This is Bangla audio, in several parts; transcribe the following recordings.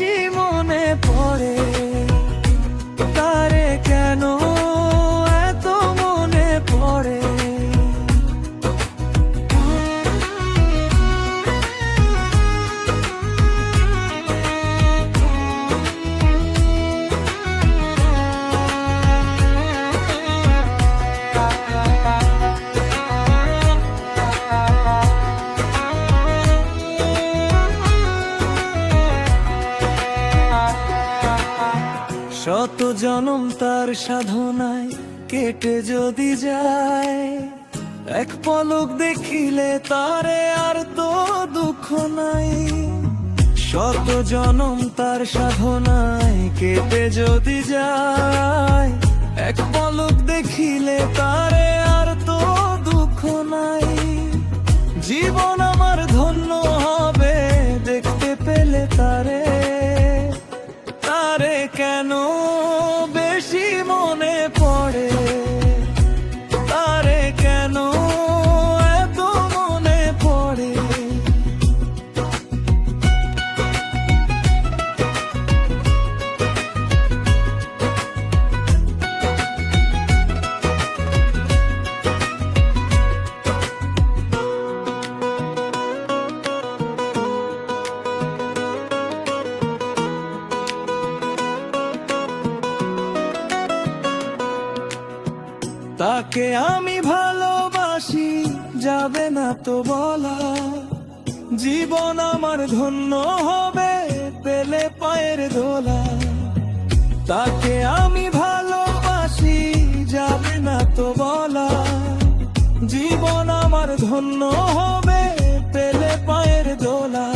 বেশি মনে পড়ে। শত জনম তার সাধনায় কেটে যদি যায়, এক পলক দেখিলে তারে আর তো দুঃখ নাই। শত জনম তার সাধনায় কেটে যদি যায়, এক পলক দেখিলে তারে আর তো দুঃখ নাই। জীবন আমার ধন্য হবে, দেখতে পেলে তারে তাকে আমি ভালোবাসি, যাবে না তো বলা। জীবন আমার ধন্য হবে, পেলে পায়ের দোলা। তাকে আমি ভালোবাসি, যাবে না তো বলা। জীবন আমার ধন্য হবে, পেলে পায়ের দোলা।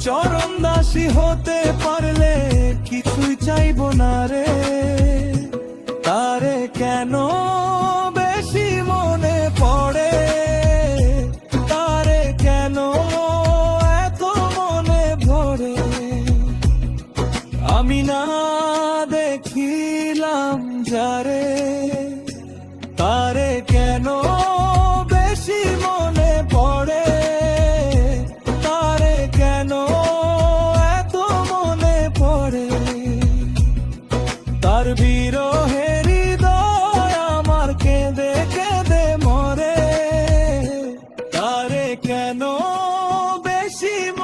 চরণ দাসী হতে পারলে কিছুই চাইব না রে। তারে কেন বেশি মনে পড়ে? তারে কেন এত মনে ভরে? আমি না she